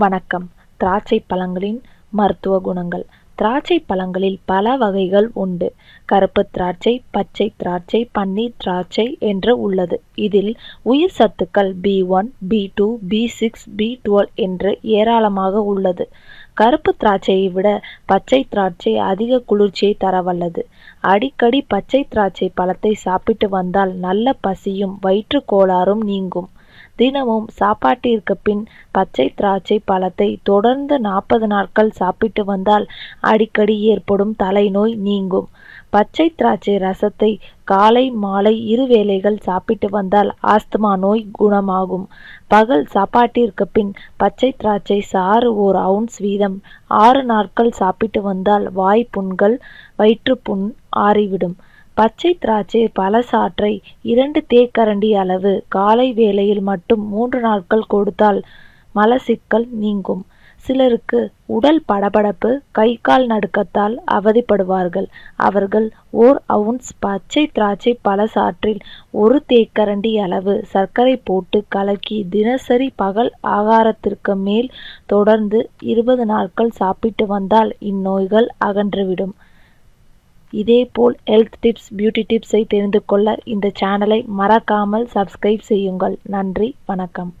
வணக்கம். திராட்சை பழங்களின் மருத்துவ குணங்கள். திராட்சை பழங்களில் பல வகைகள் உண்டு. கருப்பு திராட்சை பச்சை திராட்சை பன்னீர் திராட்சை என்று உள்ளது. இதில் உயிர் சத்துக்கள் B one B two B six B twelve என்று ஏராளமாக உள்ளது. கருப்பு திராட்சையை விட பச்சை திராட்சை அதிக குளிர்ச்சியை தரவல்லது. அடிக்கடி பச்சை திராட்சை பழத்தை சாப்பிட்டு வந்தால் நல்ல பசியும் வயிற்று கோளாறும் நீங்கும். தினமும் சாப்பாட்டிற்கு பின் பச்சை திராட்சை பழத்தை தொடர்ந்து நாற்பது நாட்கள் சாப்பிட்டு வந்தால் அடிக்கடி ஏற்படும் தலைநோய் நீங்கும். பச்சை திராட்சை ரசத்தை காலை மாலை இரு வேளைகள் சாப்பிட்டு வந்தால் ஆஸ்துமா நோய் குணமாகும். பகல் சாப்பாட்டிற்கு பின் பச்சை திராட்சை சாறு ஓர் அவுன்ஸ் வீதம். ஆறு நாட்கள் சாப்பிட்டு வந்தால் வாய் புண்கள் வயிற்றுப்புண் ஆறிவிடும். பச்சை திராட்சை பழச்சாற்றை இரண்டு தேக்கரண்டி அளவு காலை வேளையில் மட்டும் மூன்று நாட்கள் கொடுத்தால் மலசிக்கல் நீங்கும். சிலருக்கு உடல் படபடப்பு கை கால் நடுக்கத்தால் அவதிப்படுவார்கள். அவர்கள் ஓர் அவுன்ஸ் பச்சை திராட்சை பழச்சாற்றில் ஒரு தேக்கரண்டி அளவு சர்க்கரை போட்டு கலக்கி தினசரி பகல் ஆகாரத்திற்கு மேல் தொடர்ந்து இருபது நாட்கள் சாப்பிட்டு வந்தால் இந்நோய்கள் அகன்றுவிடும். இதேபோல் ஹெல்த் டிப்ஸ் பியூட்டி டிப்ஸை தெரிந்து கொள்ள இந்த சேனலை மறக்காமல் சப்ஸ்கிரைப் செய்யுங்கள். நன்றி வணக்கம்.